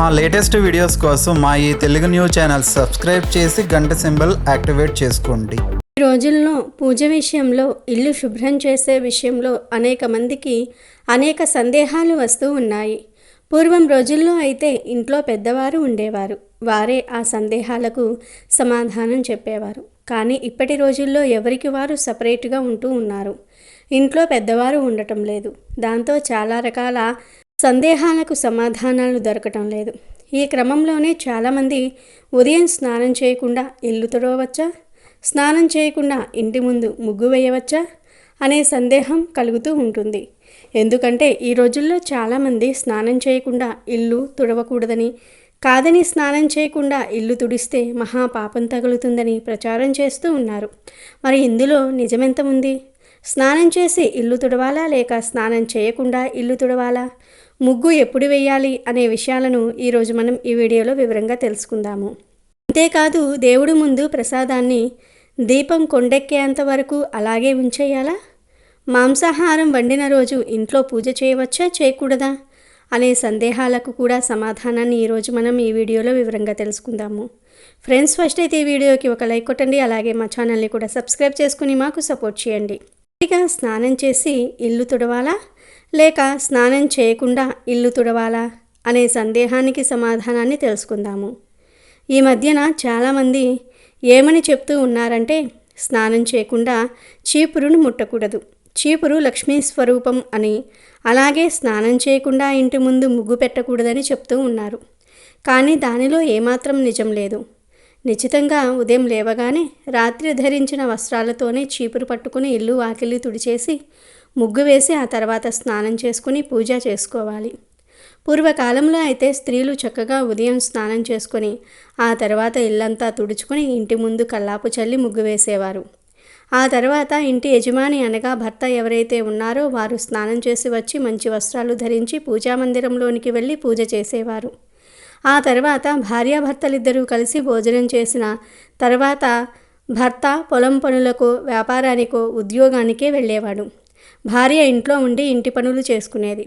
మా latest videos కోసం మా ఈ తెలుగు న్యూస్ ఛానల్ సబ్స్క్రైబ్ చేసి గంట సింబల్ యాక్టివేట్ చేసుకోండి. ఈ రోజుల్లో పూజ విషయంలో ఇల్లు శుభ్రం చేసే విషయంలో అనేక మందికి అనేక సందేహాలు వస్తూ ఉన్నాయి. పూర్వం రోజుల్లో అయితే ఇంట్లో పెద్దవారు ఉండేవారు. వారే ఆ సందేహాలకు సమాధానం చెప్పేవారు. కానీ ఇప్పటి రోజుల్లో ఎవరికి వారు సపరేట్గా ఉంటూ ఉన్నారు. ఇంట్లో పెద్దవారు ఉండటం లేదు. దాంతో చాలా రకాల సందేహాలకు సమాధానాలు దొరకటం లేదు. ఈ క్రమంలోనే చాలామంది ఉదయం స్నానం చేయకుండా ఇల్లు తుడవచ్చా? స్నానం చేయకుండా ఇంటి ముందు ముగ్గు వేయవచ్చా? అనే సందేహం కలుగుతూ ఉంటుంది. ఎందుకంటే ఈ రోజుల్లో చాలామంది స్నానం చేయకుండా ఇల్లు తుడవకూడదని కాదని స్నానం చేయకుండా ఇల్లు తుడిస్తే మహా పాపం తగులుతుందని ప్రచారం చేస్తూ ఉన్నారు. మరి ఇందులో నిజమెంత ఉంది? స్నానం చేసి ఇల్లు తుడవాలా లేక స్నానం చేయకుండా ఇల్లు తుడవాలా? ముగ్గు ఎప్పుడు వేయాలి అనే విషయాలను ఈరోజు మనం ఈ వీడియోలో వివరంగా తెలుసుకుందాము. అంతేకాదు దేవుడు ముందు ప్రసాదాన్ని దీపం కొండెక్కేంత వరకు అలాగే ఉంచేయాలా? మాంసాహారం వండిన రోజు ఇంట్లో పూజ చేయవచ్చా? చేయకూడదా? అనే సందేహాలకు కూడా సమాధానాన్ని ఈరోజు మనం ఈ వీడియోలో వివరంగా తెలుసుకుందాము. ఫ్రెండ్స్ ఫస్ట్ అయితే ఈ వీడియోకి ఒక లైక్ కొట్టండి అలాగే మా ఛానల్ని కూడా సబ్స్క్రైబ్ చేసుకుని మాకు సపోర్ట్ చేయండి. ఇక స్నానం చేసి ఇల్లు తుడవాలా? లేక స్నానం చేయకుండా ఇల్లు తుడవాలా అనే సందేహానికి సమాధానాన్ని తెలుసుకుందాము. ఈ మధ్యన చాలామంది ఏమని చెప్తూ ఉన్నారంటే స్నానం చేయకుండా చీపురును ముట్టకూడదు. చీపురు లక్ష్మీ స్వరూపం అని అలాగే స్నానం చేయకుండా ఇంటి ముందు ముగ్గు పెట్టకూడదని చెప్తూ ఉన్నారు. కానీ దానిలో ఏమాత్రం నిజం లేదు. నిశ్చితంగా ఉదయం లేవగానే రాత్రి ధరించిన వస్త్రాలతోనే చీపురు పట్టుకుని ఇల్లు వాకిలి తుడిచేసి ముగ్గు వేసి ఆ తర్వాత స్నానం చేసుకుని పూజ చేసుకోవాలి. పూర్వకాలంలో అయితే స్త్రీలు చక్కగా ఉదయం స్నానం చేసుకొని ఆ తర్వాత ఇల్లంతా తుడుచుకుని ఇంటి ముందు కల్లాపు చల్లి ముగ్గు వేసేవారు. ఆ తర్వాత ఇంటి యజమాని అనగా భర్త ఎవరైతే ఉన్నారో వారు స్నానం చేసి వచ్చి మంచి వస్త్రాలు ధరించి పూజా మందిరంలోనికి వెళ్ళి పూజ చేసేవారు. ఆ తర్వాత భార్యాభర్తలిద్దరూ కలిసి భోజనం చేసిన తర్వాత భర్త పొలం పనులకు వ్యాపారానికో ఉద్యోగానికే వెళ్ళేవాడు. భార్య ఇంట్లో ఉండి ఇంటి పనులు చేసుకునేది.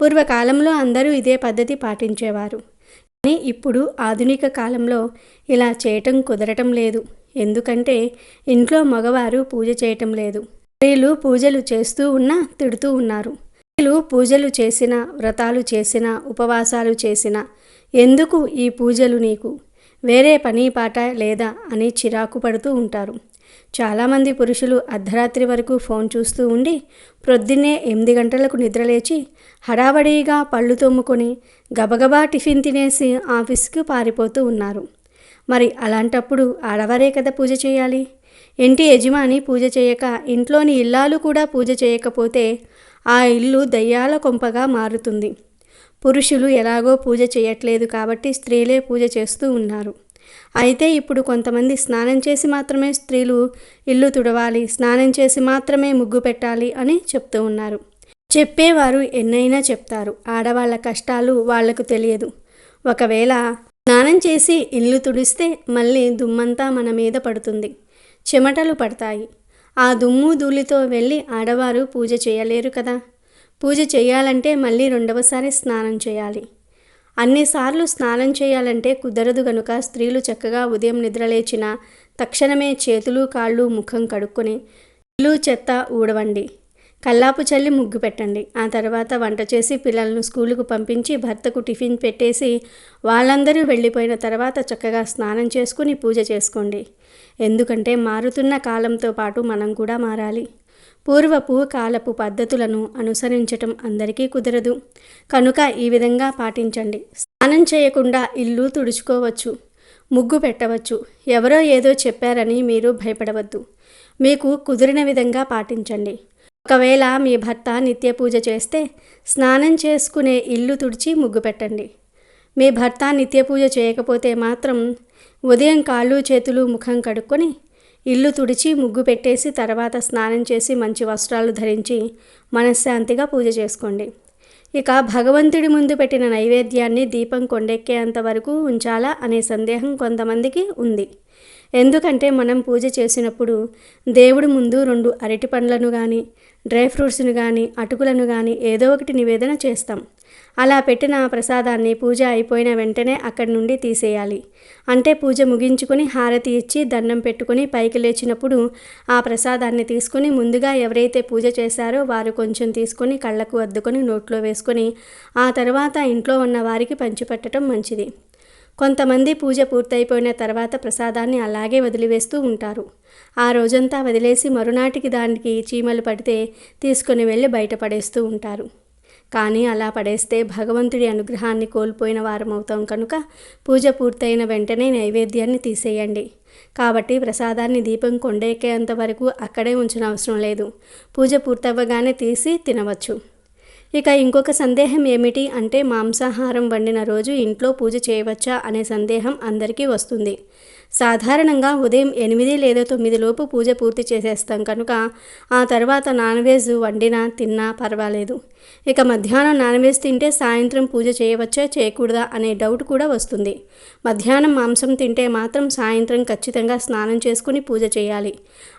పూర్వకాలంలో అందరూ ఇదే పద్ధతి పాటించేవారు. కానీ ఇప్పుడు ఆధునిక కాలంలో ఇలా చేయటం కుదరటం లేదు. ఎందుకంటే ఇంట్లో మగవారు పూజ చేయటం లేదు. స్త్రీలు పూజలు చేస్తూ ఉన్నా తిడుతూ ఉన్నారు. స్త్రీలు పూజలు చేసిన వ్రతాలు చేసిన ఉపవాసాలు చేసిన ఎందుకు ఈ పూజలు నీకు? వేరే పని పాట లేదా అని చిరాకు పడుతూ ఉంటారు. చాలామంది పురుషులు అర్ధరాత్రి వరకు ఫోన్ చూస్తూ ఉండి ప్రొద్దున్నే ఎనిమిది గంటలకు నిద్రలేచి హడావడిగా పళ్ళు తోముకొని గబగబా టిఫిన్ తినేసి ఆఫీస్కి పారిపోతూ ఉన్నారు. మరి అలాంటప్పుడు ఆడవారే కదా పూజ చేయాలి? ఇంటి యజమాని పూజ చేయక ఇంట్లోని ఇల్లాలు కూడా పూజ చేయకపోతే ఆ ఇల్లు దయ్యాల కొంపగా మారుతుంది. పురుషులు ఎలాగో పూజ చేయట్లేదు కాబట్టి స్త్రీలే పూజ చేస్తూ ఉన్నారు. అయితే ఇప్పుడు కొంతమంది స్నానం చేసి మాత్రమే స్త్రీలు ఇల్లు తుడవాలి స్నానం చేసి మాత్రమే ముగ్గు పెట్టాలి అని చెప్తూ ఉన్నారు. చెప్పేవారు ఎన్నైనా చెప్తారు. ఆడవాళ్ళ కష్టాలు వాళ్ళకు తెలియదు. ఒకవేళ స్నానం చేసి ఇల్లు తుడిస్తే మళ్ళీ దుమ్మంతా మన మీద పడుతుంది. చెమటలు పడతాయి. ఆ దుమ్ము ధూళితో వెళ్ళి ఆడవారు పూజ చేయలేరు కదా. పూజ చేయాలంటే మళ్ళీ రెండవసారి స్నానం చేయాలి. అన్నిసార్లు స్నానం చేయాలంటే కుదరదు గనుక స్త్రీలు చక్కగా ఉదయం నిద్రలేచిన తక్షణమే చేతులు కాళ్ళు ముఖం కడుక్కొని ఇల్లు చెత్త ఊడవండి. కల్లాపు చల్లి ముగ్గు పెట్టండి. ఆ తర్వాత వంట చేసి పిల్లలను స్కూలుకు పంపించి భర్తకు టిఫిన్ పెట్టేసి వాళ్ళందరూ వెళ్ళిపోయిన తర్వాత చక్కగా స్నానం చేసుకుని పూజ చేసుకోండి. ఎందుకంటే మారుతున్న కాలంతో పాటు మనం కూడా మారాలి. పూర్వపు కాలపు పద్ధతులను అనుసరించటం అందరికీ కుదరదు. కనుక ఈ విధంగా పాటించండి. స్నానం చేయకుండా ఇల్లు తుడుచుకోవచ్చు ముగ్గు పెట్టవచ్చు ఎవరో ఏదో చెప్పారని మీరు భయపడవద్దు. మీకు కుదిరిన విధంగా పాటించండి. ఒకవేళ మీ భర్త నిత్య పూజ చేస్తే స్నానం చేసుకునే ఇల్లు తుడిచి ముగ్గు పెట్టండి. మీ భర్త నిత్య పూజ చేయకపోతే మాత్రం ఉదయం కాళ్ళు చేతులు ముఖం కడుక్కొని ఇల్లు తుడిచి ముగ్గు పెట్టేసి తర్వాత స్నానం చేసి మంచి వస్త్రాలు ధరించి మనశ్శాంతిగా పూజ చేసుకోండి. ఇక భగవంతుడి ముందు పెట్టిన నైవేద్యాన్ని దీపం కొండెక్కేంత వరకు ఉంచాలా అనే సందేహం కొంతమందికి ఉంది. ఎందుకంటే మనం పూజ చేసినప్పుడు దేవుడి ముందు రెండు అరటి పండ్లను కానీ డ్రై ఫ్రూట్స్ను కానీ అటుకులను కానీ ఏదో ఒకటి నివేదన చేస్తాం. అలా పెట్టిన ప్రసాదాన్ని పూజ అయిపోయిన వెంటనే అక్కడి నుండి తీసేయాలి. అంటే పూజ ముగించుకొని హారతి ఇచ్చి దండం పెట్టుకొని పైకి లేచినప్పుడు ఆ ప్రసాదాన్ని తీసుకొని ముందుగా ఎవరైతే పూజ చేశారో వారు కొంచెం తీసుకొని కళ్ళకు అద్దుకొని నోట్లో వేసుకొని ఆ తర్వాత ఇంట్లో ఉన్న వారికి పంచిపెట్టడం మంచిది. కొంతమంది పూజ పూర్తయిపోయిన తర్వాత ప్రసాదాన్ని అలాగే వదిలివేస్తూ ఉంటారు. ఆ రోజంతా వదిలేసి మరునాటికి దానికి చీమలు పడితే తీసుకుని వెళ్ళి బయటపడేస్తూ ఉంటారు. కానీ అలా పడేస్తే భగవంతుడి అనుగ్రహాన్ని కోల్పోయిన వారమవుతాం కనుక పూజ పూర్తయిన వెంటనే నైవేద్యాన్ని తీసేయండి. కాబట్టి ప్రసాదాన్ని దీపం కొండెక్కేంత వరకు అక్కడే ఉంచిన అవసరం లేదు. పూజ పూర్తవ్వగానే తీసి తినవచ్చు. ఇక ఇంకొక సందేహం ఏమిటి అంటే మాంసాహారం వండిన రోజు ఇంట్లో పూజ చేయవచ్చా అనే సందేహం అందరికీ వస్తుంది. సాధారణంగా ఉదయం ఎనిమిది లేదా తొమ్మిది లోపు పూజ పూర్తి చేసేస్తాం. కనుక ఆ తర్వాత నాన్ వెజ్ వండినా తిన్నా పర్వాలేదు. ఇక మధ్యాహ్నం నాన్ వెజ్ తింటే సాయంత్రం పూజ చేయవచ్చా? చేయకూడదా? అనే డౌట్ కూడా వస్తుంది. మధ్యాహ్నం మాంసం తింటే మాత్రం సాయంత్రం ఖచ్చితంగా స్నానం చేసుకుని పూజ చేయాలి.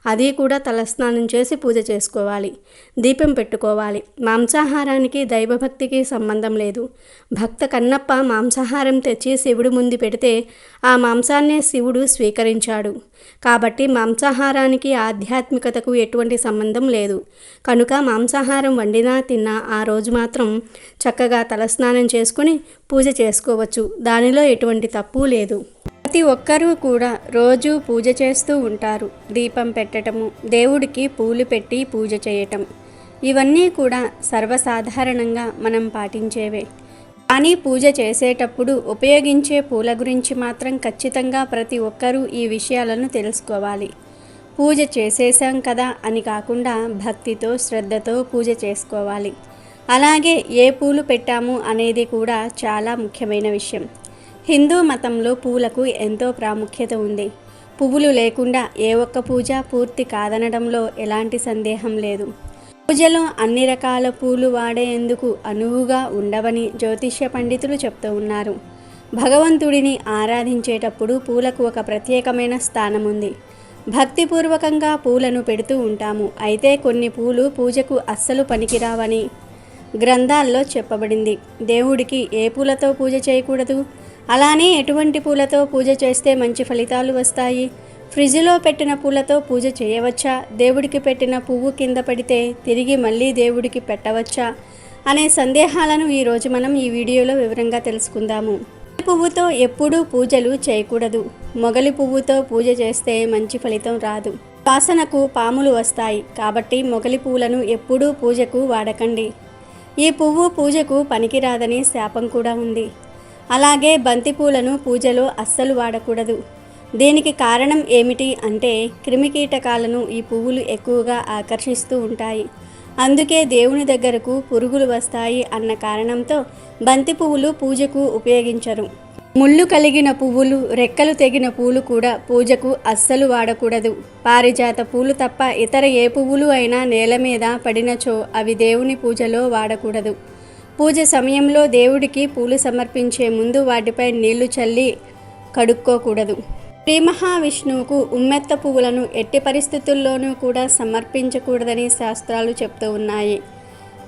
అది కూడా తలస్నానం చేసి పూజ చేసుకోవాలి. దీపం పెట్టుకోవాలి. మాంసాహారానికి దైవభక్తికి సంబంధం లేదు. భక్త కన్నప్ప మాంసాహారం తెచ్చి శివుడు ముందు పెడితే ఆ మాంసాన్నే శివుడు స్వీకరించాడు. కాబట్టి మాంసాహారానికి ఆధ్యాత్మికతకు ఎటువంటి సంబంధం లేదు. కనుక మాంసాహారం వండినా తిన్నా ఆ రోజు మాత్రం చక్కగా తలస్నానం చేసుకుని పూజ చేసుకోవచ్చు. దానిలో ఎటువంటి తప్పు లేదు. ప్రతి ఒక్కరూ కూడా రోజు పూజ చేస్తూ ఉంటారు. దీపం పెట్టటము దేవుడికి పూలు పెట్టి పూజ చేయటం. ఇవన్నీ కూడా సర్వసాధారణంగా మనం పాటించేవే. కానీ పూజ చేసేటప్పుడు ఉపయోగించే పూల గురించి మాత్రం ఖచ్చితంగా ప్రతి ఒక్కరూ ఈ విషయాలను తెలుసుకోవాలి. పూజ చేసేసాం కదా అని కాకుండా భక్తితో శ్రద్ధతో పూజ చేసుకోవాలి. అలాగే ఏ పూలు పెట్టాము అనేది కూడా చాలా ముఖ్యమైన విషయం. హిందూ మతంలో పూలకు ఎంతో ప్రాముఖ్యత ఉంది. పువ్వులు లేకుండా ఏ ఒక్క పూజ పూర్తి కాదనడంలో ఎలాంటి సందేహం లేదు. పూజలో అన్ని రకాల పూలు వాడేందుకు అనువుగా ఉండవని జ్యోతిష్య పండితులు చెప్తూ ఉన్నారు. భగవంతుడిని ఆరాధించేటప్పుడు పూలకు ఒక ప్రత్యేకమైన స్థానం ఉంది భక్తిపూర్వకంగా పూలను పెడుతూ ఉంటాము. అయితే కొన్ని పూలు పూజకు అస్సలు పనికిరావని గ్రంథాల్లో చెప్పబడింది. దేవుడికి ఏ పూలతో పూజ చేయకూడదు? అలానే ఎటువంటి పూలతో పూజ చేస్తే మంచి ఫలితాలు వస్తాయి? ఫ్రిడ్జ్లో పెట్టిన పూలతో పూజ చేయవచ్చా? దేవుడికి పెట్టిన పువ్వు కింద పడితే తిరిగి మళ్ళీ దేవుడికి పెట్టవచ్చా? అనే సందేహాలను ఈరోజు మనం ఈ వీడియోలో వివరంగా తెలుసుకుందాము. పువ్వుతో ఎప్పుడూ పూజలు చేయకూడదు. మొగలి పువ్వుతో పూజ చేస్తే మంచి ఫలితం రాదు. వాసనకు పాములు వస్తాయి. కాబట్టి మొగలి పువ్వులను ఎప్పుడూ పూజకు వాడకండి. ఈ పువ్వు పూజకు పనికిరాదని శాపం కూడా ఉంది. అలాగే బంతి పూలను పూజలో అస్సలు వాడకూడదు. దీనికి కారణం ఏమిటి అంటే క్రిమికీటకాలను ఈ పువ్వులు ఎక్కువగా ఆకర్షిస్తూ ఉంటాయి. అందుకే దేవుని దగ్గరకు పురుగులు వస్తాయి అన్న కారణంతో బంతి పువ్వులు పూజకు ఉపయోగించరు. ముళ్ళు కలిగిన పువ్వులు రెక్కలు తెగిన పూలు కూడా పూజకు అస్సలు వాడకూడదు. పారిజాత పూలు తప్ప ఇతర ఏ పువ్వులు అయినా నేల మీద పడినచో అవి దేవుని పూజలో వాడకూడదు. పూజ సమయంలో దేవుడికి పూలు సమర్పించే ముందు వాటిపై నీళ్ళు చల్లి కడుక్కోకూడదు. శ్రీ మహావిష్ణువుకు ఉమ్మెత్త పువ్వులను ఎట్టి పరిస్థితుల్లోనూ కూడా సమర్పించకూడదని శాస్త్రాలు చెప్తూ ఉన్నాయి.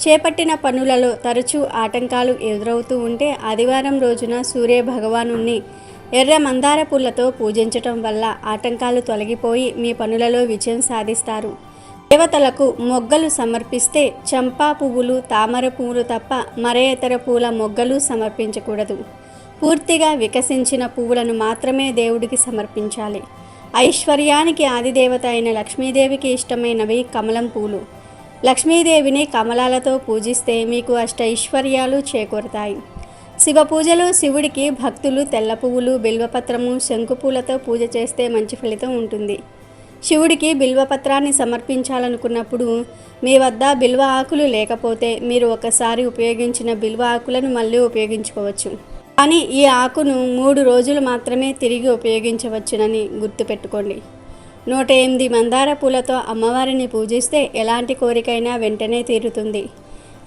చేపట్టిన పనులలో తరచూ ఆటంకాలు ఎదురవుతూ ఉంటే ఆదివారం రోజున సూర్య భగవానుణ్ణి ఎర్ర మందార పూలతో పూజించటం వల్ల ఆటంకాలు తొలగిపోయి మీ పనులలో విజయం సాధిస్తారు. దేవతలకు మొగ్గలు సమర్పిస్తే చంపా పువ్వులు తామర పువ్వులు తప్ప మరే ఇతర పూల మొగ్గలు సమర్పించకూడదు. పూర్తిగా వికసించిన పువ్వులను మాత్రమే దేవుడికి సమర్పించాలి. ఐశ్వర్యానికి ఆదిదేవత అయిన లక్ష్మీదేవికి ఇష్టమైనవి కమలం పూలు. లక్ష్మీదేవిని కమలాలతో పూజిస్తే మీకు అష్ట ఐశ్వర్యాలు చేకూరుతాయి. శివ పూజలో శివుడికి భక్తులు తెల్ల పువ్వులు బిల్వపత్రము శంకుపూలతో పూజ చేస్తే మంచి ఫలితం ఉంటుంది. శివుడికి బిల్వపత్రాన్ని సమర్పించాలనుకున్నప్పుడు మీ వద్ద బిల్వ ఆకులు లేకపోతే మీరు ఒకసారి ఉపయోగించిన బిల్వ ఆకులను మళ్ళీ ఉపయోగించుకోవచ్చు. కానీ ఈ ఆకును మూడు రోజులు మాత్రమే తిరిగి ఉపయోగించవచ్చునని గుర్తుపెట్టుకోండి. నూట ఎనిమిది మందార పూలతో అమ్మవారిని పూజిస్తే ఎలాంటి కోరికైనా వెంటనే తీరుతుంది.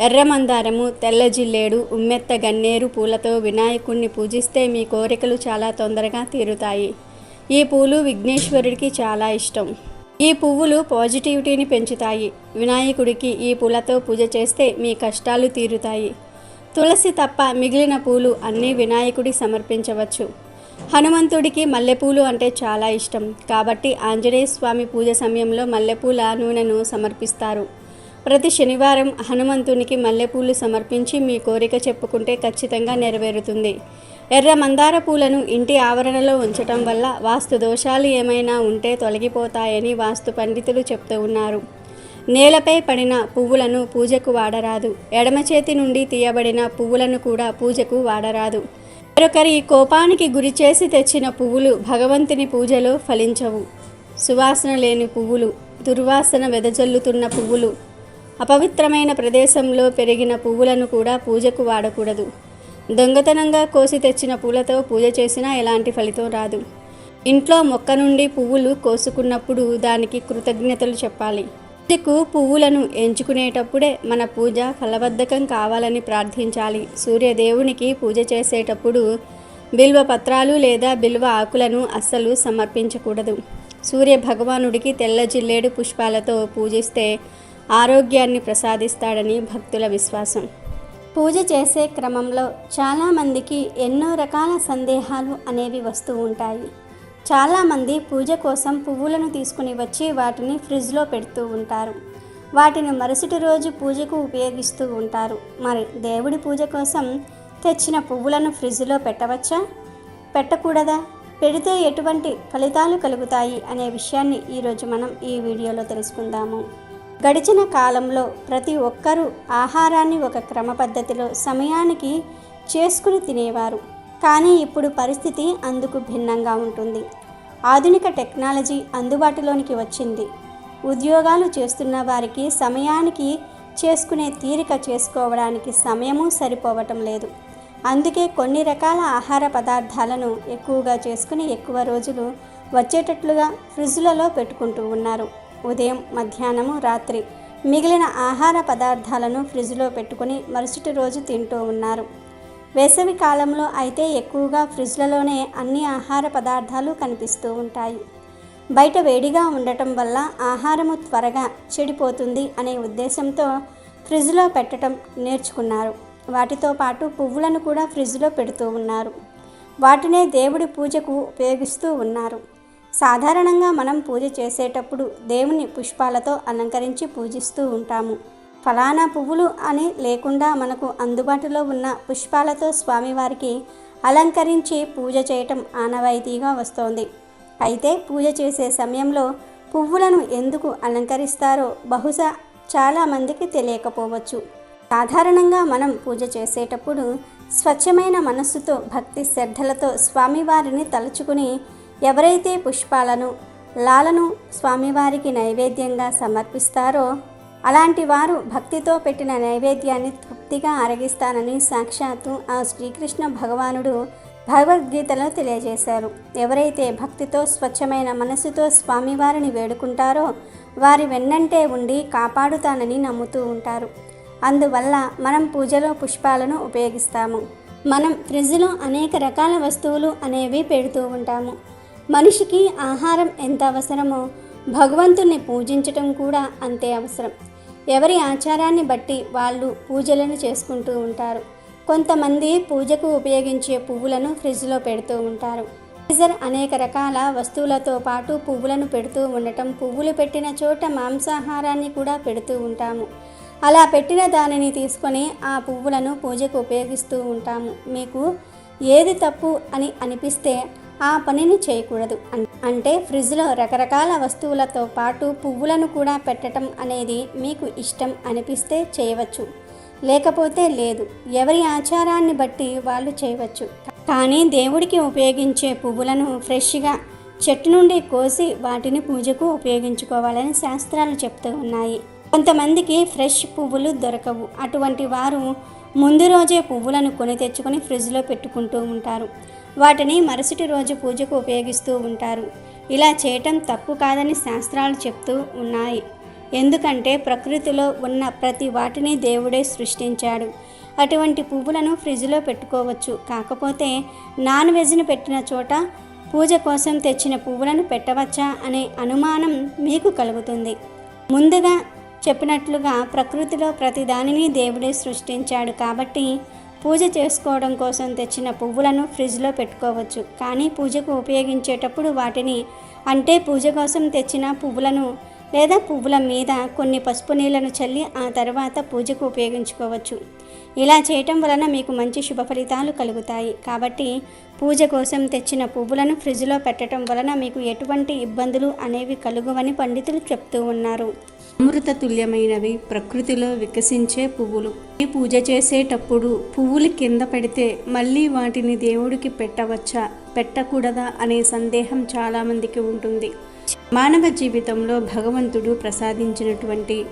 ఎర్ర మందారము తెల్ల జిల్లేడు ఉమ్మెత్త గన్నేరు పూలతో వినాయకుణ్ణి పూజిస్తే మీ కోరికలు చాలా తొందరగా తీరుతాయి. ఈ పూలు విఘ్నేశ్వరుడికి చాలా ఇష్టం. ఈ పువ్వులు పాజిటివిటీని పెంచుతాయి. వినాయకుడికి ఈ పూలతో పూజ చేస్తే మీ కష్టాలు తీరుతాయి. తులసి తప్ప మిగిలిన పూలు అన్నీ వినాయకుడికి సమర్పించవచ్చు. హనుమంతుడికి మల్లెపూలు అంటే చాలా ఇష్టం. కాబట్టి ఆంజనేయ స్వామి పూజ సమయంలో మల్లెపూల నూనెను సమర్పిస్తారు. ప్రతి శనివారం హనుమంతునికి మల్లెపూలు సమర్పించి మీ కోరిక చెప్పుకుంటే ఖచ్చితంగా నెరవేరుతుంది. ఎర్ర మందార పూలను ఇంటి ఆవరణలో ఉంచటం వల్ల వాస్తు దోషాలు ఏమైనా ఉంటే తొలగిపోతాయని వాస్తు పండితులు చెప్తూ ఉన్నారు. నేలపై పడిన పువ్వులను పూజకు వాడరాదు. ఎడమ చేతి నుండి తీయబడిన పువ్వులను కూడా పూజకు వాడరాదు. మరొకరి కోపానికి గురి చేసి తెచ్చిన పువ్వులు భగవంతుని పూజలో ఫలించవు. సువాసన లేని పువ్వులు దుర్వాసన వెదజల్లుతున్న పువ్వులు అపవిత్రమైన ప్రదేశంలో పెరిగిన పువ్వులను కూడా పూజకు వాడకూడదు. దొంగతనంగా కోసి తెచ్చిన పూలతో పూజ చేసినా ఎలాంటి ఫలితం రాదు. ఇంట్లో మొక్క నుండి పువ్వులు కోసుకున్నప్పుడు దానికి కృతజ్ఞతలు చెప్పాలి. భక్తికు పువ్వులను ఎంచుకునేటప్పుడే మన పూజ ఫలబద్ధకం కావాలని ప్రార్థించాలి. సూర్యదేవునికి పూజ చేసేటప్పుడు బిల్వ పత్రాలు లేదా బిల్వ ఆకులను అస్సలు సమర్పించకూడదు. సూర్య భగవానుడికి తెల్ల జిల్లేడు పుష్పాలతో పూజిస్తే ఆరోగ్యాన్ని ప్రసాదిస్తాడని భక్తుల విశ్వాసం. పూజ చేసే క్రమంలో చాలామందికి ఎన్నో రకాల సందేహాలు అనేవి వస్తూ ఉంటాయి. చాలామంది పూజ కోసం పువ్వులను తీసుకుని వచ్చి వాటిని ఫ్రిడ్జ్లో పెడుతూ ఉంటారు. వాటిని మరుసటి రోజు పూజకు ఉపయోగిస్తూ ఉంటారు. మరి దేవుడి పూజ కోసం తెచ్చిన పువ్వులను ఫ్రిడ్జ్లో పెట్టవచ్చా? పెట్టకూడదా? పెడితే ఎటువంటి ఫలితాలు కలుగుతాయి అనే విషయాన్ని ఈరోజు మనం ఈ వీడియోలో తెలుసుకుందాము. గడిచిన కాలంలో ప్రతి ఒక్కరూ ఆహారాన్ని ఒక క్రమ పద్ధతిలో సమయానికి చేసుకుని తినేవారు. కానీ ఇప్పుడు పరిస్థితి అందుకు భిన్నంగా ఉంటుంది. ఆధునిక టెక్నాలజీ అందుబాటులోనికి వచ్చింది. ఉద్యోగాలు చేస్తున్న వారికి సమయానికి చేసుకునే తీరిక చేసుకోవడానికి సమయము సరిపోవటం లేదు. అందుకే కొన్ని రకాల ఆహార పదార్థాలను ఎక్కువగా చేసుకుని ఎక్కువ రోజులు వచ్చేటట్లుగా ఫ్రిడ్జ్లలో పెట్టుకుంటూ ఉన్నారు. ఉదయం మధ్యాహ్నము రాత్రి మిగిలిన ఆహార పదార్థాలను ఫ్రిడ్జ్లో పెట్టుకుని మరుసటి రోజు తింటూ ఉన్నారు. వేసవి కాలంలో అయితే ఎక్కువగా ఫ్రిడ్జ్లలోనే అన్ని ఆహార పదార్థాలు కనిపిస్తూ ఉంటాయి. బయట వేడిగా ఉండటం వల్ల ఆహారము త్వరగా చెడిపోతుంది అనే ఉద్దేశంతో ఫ్రిడ్జ్లో పెట్టడం నేర్చుకున్నారు. వాటితో పాటు పువ్వులను కూడా ఫ్రిడ్జ్లో పెడుతూ ఉన్నారు. వాటినే దేవుడి పూజకు ఉపయోగిస్తూ ఉన్నారు. సాధారణంగా మనం పూజ చేసేటప్పుడు దేవుని పుష్పాలతో అలంకరించి పూజిస్తూ ఉంటాము. ఫలానా పువ్వులు అని లేకుండా మనకు అందుబాటులో ఉన్న పుష్పాలతో స్వామివారికి అలంకరించి పూజ చేయటం ఆనవాయితీగా వస్తోంది. అయితే పూజ చేసే సమయంలో పువ్వులను ఎందుకు అలంకరిస్తారో బహుశా చాలామందికి తెలియకపోవచ్చు. సాధారణంగా మనం పూజ చేసేటప్పుడు స్వచ్ఛమైన మనస్సుతో భక్తి శ్రద్ధలతో స్వామివారిని తలుచుకుని ఎవరైతే పుష్పాలను లాలను స్వామివారికి నైవేద్యంగా సమర్పిస్తారో అలాంటి వారు భక్తితో పెట్టిన నైవేద్యాన్ని తృప్తిగా అరగిస్తానని సాక్షాత్తు ఆ శ్రీకృష్ణ భగవానుడు భగవద్గీతలో తెలియజేశారు. ఎవరైతే భక్తితో స్వచ్ఛమైన మనసుతో స్వామివారిని వేడుకుంటారో వారి వెన్నంటే ఉండి కాపాడుతానని నమ్ముతూ ఉంటారు. అందువల్ల మనం పూజలో పుష్పాలను ఉపయోగిస్తాము. మనం ఫ్రిడ్జ్లో అనేక రకాల వస్తువులు అనేవి పెడుతూ ఉంటాము. మనిషికి ఆహారం ఎంత అవసరమో భగవంతుణ్ణి పూజించటం కూడా అంతే అవసరం. ఎవరి ఆచారాన్ని బట్టి వాళ్ళు పూజలను చేసుకుంటూ ఉంటారు. కొంతమంది పూజకు ఉపయోగించే పువ్వులను ఫ్రిడ్జ్లో పెడుతూ ఉంటారు. ఫ్రీజర్ అనేక రకాల వస్తువులతో పాటు పువ్వులను పెడుతూ ఉండటం పువ్వులు పెట్టిన చోట మాంసాహారాన్ని కూడా పెడుతూ ఉంటాము. అలా పెట్టిన దానిని తీసుకొని ఆ పువ్వులను పూజకు ఉపయోగిస్తూ ఉంటాము. మీకు ఏది తప్పు అని అనిపిస్తే ఆ పనిని చేయకూడదు అంటే. అంటే ఫ్రిడ్జ్లో రకరకాల వస్తువులతో పాటు పువ్వులను కూడా పెట్టడం అనేది మీకు ఇష్టం అనిపిస్తే చేయవచ్చు. లేకపోతే లేదు. ఎవరి ఆచారాన్ని బట్టి వాళ్ళు చేయవచ్చు. కానీ దేవుడికి ఉపయోగించే పువ్వులను ఫ్రెష్గా చెట్టు నుండి కోసి వాటిని పూజకు ఉపయోగించుకోవాలని శాస్త్రాలు చెప్తూ ఉన్నాయి. కొంతమందికి ఫ్రెష్ పువ్వులు దొరకవు. అటువంటి వారు ముందు రోజే పువ్వులను కొని తెచ్చుకొని ఫ్రిడ్జ్లో పెట్టుకుంటూ ఉంటారు. వాటిని మరుసటి రోజు పూజకు ఉపయోగిస్తూ ఉంటారు. ఇలా చేయటం తప్పు కాదని శాస్త్రాలు చెప్తూ ఉన్నాయి. ఎందుకంటే ప్రకృతిలో ఉన్న ప్రతి వాటిని దేవుడే సృష్టించాడు. అటువంటి పువ్వులను ఫ్రిడ్జ్లో పెట్టుకోవచ్చు. కాకపోతే నాన్ వెజ్ను పెట్టిన చోట పూజ కోసం తెచ్చిన పువ్వులను పెట్టవచ్చా అనే అనుమానం మీకు కలుగుతుంది. ముందుగా చెప్పినట్లుగా ప్రకృతిలో ప్రతి దానిని దేవుడే సృష్టించాడు కాబట్టి పూజ చేసుకోవడం కోసం తెచ్చిన పువ్వులను ఫ్రిడ్జ్లో పెట్టుకోవచ్చు. కానీ పూజకు ఉపయోగించేటప్పుడు వాటిని అంటే పూజ కోసం తెచ్చిన పువ్వులను లేదా పువ్వుల మీద కొన్ని పసుపు నీళ్ళను చల్లి ఆ తర్వాత పూజకు ఉపయోగించుకోవచ్చు. ఇలా చేయటం వలన మీకు మంచి శుభ ఫలితాలు కలుగుతాయి. కాబట్టి పూజ కోసం తెచ్చిన పువ్వులను ఫ్రిడ్జ్లో పెట్టడం వలన మీకు ఎటువంటి ఇబ్బందులు అనేవి కలుగువని పండితులు చెప్తూ ఉన్నారు. అమృత తుల్యమైనవి ప్రకృతిలో వికసించే పువ్వులు. ఈ పూజ చేసేటప్పుడు పువ్వులు కింద పెడితే మళ్ళీ వాటిని దేవుడికి పెట్టవచ్చా? పెట్టకూడదా అనే సందేహం చాలామందికి ఉంటుంది. మానవ జీవితంలో భగవంతుడు ప్రసాదించినటువంటి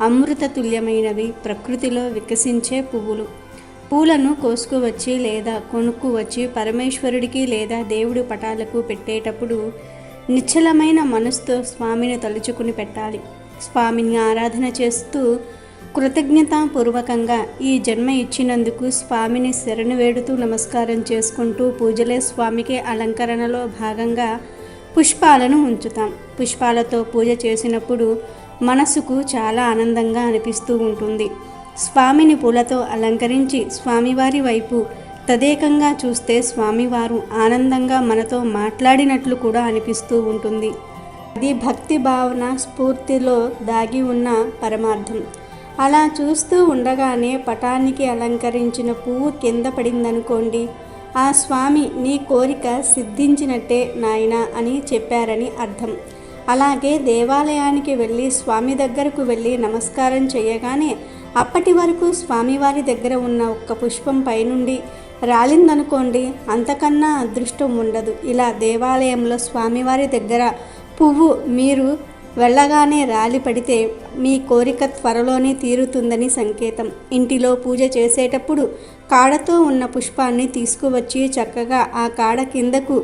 అమృత తుల్యమైనవి ప్రకృతిలో వికసించే పువ్వులు. పూలను కోసుకువచ్చి లేదా కొనుక్కువచ్చి పరమేశ్వరుడికి లేదా దేవుడి పటాలకు పెట్టేటప్పుడు నిశ్చలమైన మనసుతో స్వామిని తలుచుకుని పెట్టాలి. స్వామిని ఆరాధన చేస్తూ కృతజ్ఞతాపూర్వకంగా ఈ జన్మ ఇచ్చినందుకు స్వామిని శరణు వేడుతూ నమస్కారం చేసుకుంటూ పూజలే స్వామికి అలంకరణలో భాగంగా పుష్పాలను ఉంచుతాం. పుష్పాలతో పూజ చేసినప్పుడు మనసుకు చాలా ఆనందంగా అనిపిస్తూ ఉంటుంది. స్వామిని పూలతో అలంకరించి స్వామివారి వైపు తదేకంగా చూస్తే స్వామివారు ఆనందంగా మనతో మాట్లాడినట్లు కూడా అనిపిస్తూ ఉంటుంది. అది భక్తి భావన స్ఫూర్తిలో దాగి ఉన్న పరమార్థం. అలా చూస్తూ ఉండగానే పటానికి అలంకరించిన పువ్వు కింద పడిందనుకోండి. ఆ స్వామి నీ కోరిక సిద్ధించినట్టే నాయనా అని చెప్పారని అర్థం. అలాగే దేవాలయానికి వెళ్ళి స్వామి దగ్గరకు వెళ్ళి నమస్కారం చేయగానే అప్పటి వరకు స్వామివారి దగ్గర ఉన్న ఒక్క పుష్పం పైనుండి రాలిందనుకోండి అంతకన్నా అదృష్టం ఉండదు. ఇలా దేవాలయంలో స్వామివారి దగ్గర పువ్వు మీరు వెళ్ళగానే రాలి పడితే మీ కోరిక త్వరలోనే తీరుతుందని సంకేతం. ఇంటిలో పూజ చేసేటప్పుడు కాడతో ఉన్న పుష్పాన్ని తీసుకువచ్చి చక్కగా ఆ కాడ కిందకు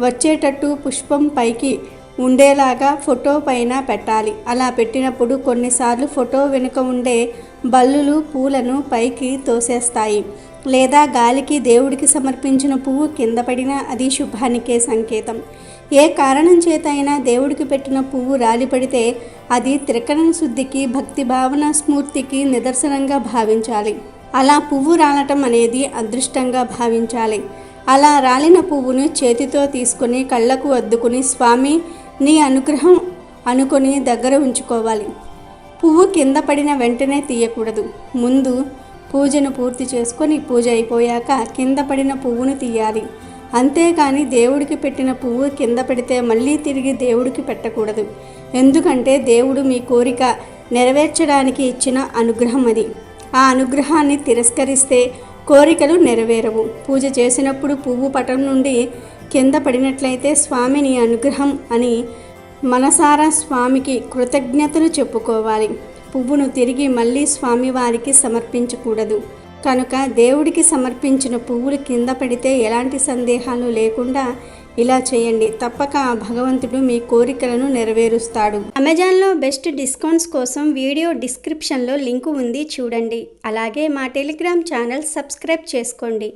వచ్చేటట్టు పుష్పం పైకి ఉండేలాగా ఫోటో పైన పెట్టాలి. అలా పెట్టినప్పుడు కొన్నిసార్లు ఫోటో వెనుక ఉండే బల్లులు పూలను పైకి తోసేస్తాయి. లేదా గాలికి దేవుడికి సమర్పించిన పువ్వు కింద పడినా అది శుభానికే సంకేతం. ఏ కారణం చేత అయినా దేవుడికి పెట్టిన పువ్వు రాలిపడితే అది త్రికరణ శుద్ధికి భక్తి భావన స్మూర్తికి నిదర్శనంగా భావించాలి. అలా పువ్వు రాలటం అనేది అదృష్టంగా భావించాలి. అలా రాలిన పువ్వును చేతితో తీసుకుని కళ్ళకు అద్దుకుని స్వామి నీ అనుగ్రహం అనుకొని దగ్గర ఉంచుకోవాలి. పువ్వు కింద పడిన వెంటనే తీయకూడదు. ముందు పూజను పూర్తి చేసుకొని పూజ అయిపోయాక కింద పడిన పువ్వును తీయాలి. అంతేకాని దేవుడికి పెట్టిన పువ్వు కింద పెడితే మళ్ళీ తిరిగి దేవుడికి పెట్టకూడదు. ఎందుకంటే దేవుడు మీ కోరిక నెరవేర్చడానికి ఇచ్చిన అనుగ్రహం అది. ఆ అనుగ్రహాన్ని తిరస్కరిస్తే కోరికలు నెరవేరవు. పూజ చేసినప్పుడు పువ్వు పటం నుండి కింద పడినట్లయితే స్వామిని అనుగ్రహం అని మనసారా స్వామికి కృతజ్ఞతలు చెప్పుకోవాలి. పువ్వును తిరిగి మళ్ళీ స్వామివారికి సమర్పించకూడదు. కనుక దేవుడికి సమర్పించిన పువ్వులు కింద పడితే ఎలాంటి సందేహాలు లేకుండా ఇలా చేయండి. తప్పక ఆ భగవంతుడు మీ కోరికలను నెరవేరుస్తాడు. అమెజాన్లో బెస్ట్ డిస్కౌంట్స్ కోసం వీడియో డిస్క్రిప్షన్లో లింకు ఉంది చూడండి. అలాగే మా టెలిగ్రామ్ ఛానల్ సబ్స్క్రైబ్ చేసుకోండి.